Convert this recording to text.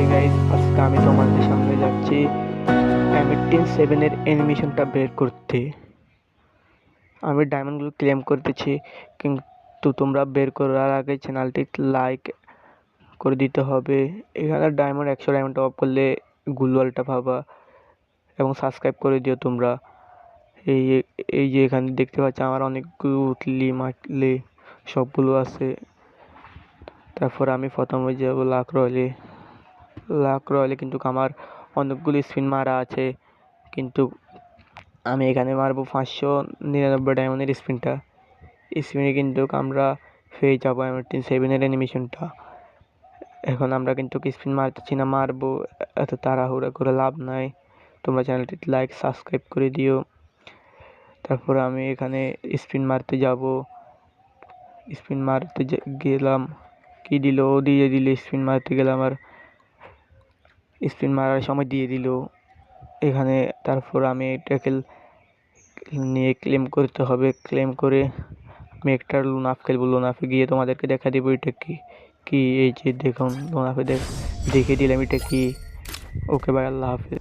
Hi guys আজকে আমি তোমাদের সামনে যাচ্ছি অ্যামেটিন সেভেনের অ্যানিমেশনটা বের করতে। আমি ডায়মন্ডগুলো ক্লেম করতেছি, কিন্তু তোমরা বের করার আগে চ্যানেলটি লাইক করে দিতে হবে। এখানে ডায়মন্ড একশো ডায়মন্ড অফ করলে গুলওয়ালটা পাবা এবং সাবস্ক্রাইব করে দিও তোমরা। এই এই যে এখানে দেখতে পাচ্ছ আমার অনেকগুলো উঠলি মাটলি সবগুলো আছে। তারপর আমি প্রথমে যাব লাক রয়্যালে লাক রয়্যালে কিন্তু আমার অনেকগুলো স্পিন মারা আছে। কিন্তু আমি এখানে মারবো পাঁচশো নিরানব্বই ডায়মন্ডের স্পিনটা স্পিনে কিন্তু আমরা পেয়ে যাব এমার্টিন সেভেনের অ্যানিমেশনটা এখন আমরা কিন্তু স্পিন মারতেছি না, মারবো। এত তাড়াহুড়া করে লাভ নাই। তোমরা চ্যানেলটি লাইক সাবস্ক্রাইব করে দিও। তারপর আমি এখানে স্পিন মারতে যাব। স্পিন মারতে গেলাম। কি দিল? ও দিয়ে দিল স্পিন মারতে গেলাম আর স্পিন মারার সময় দিয়ে দিল। এখানে তারপর আমি ট্যাকেল নিয়ে ক্লেম করতে হবে। ক্লেম করে আমি একটা লোনাফ খেলব। লোনাফে গিয়ে তোমাদেরকে দেখা দেবো এটা কি, কী এই যে দেখুন, লোনাফে দেখ দেখিয়ে দিলাম এটা কি। ওকে ভাই, আল্লাহ হাফেজ।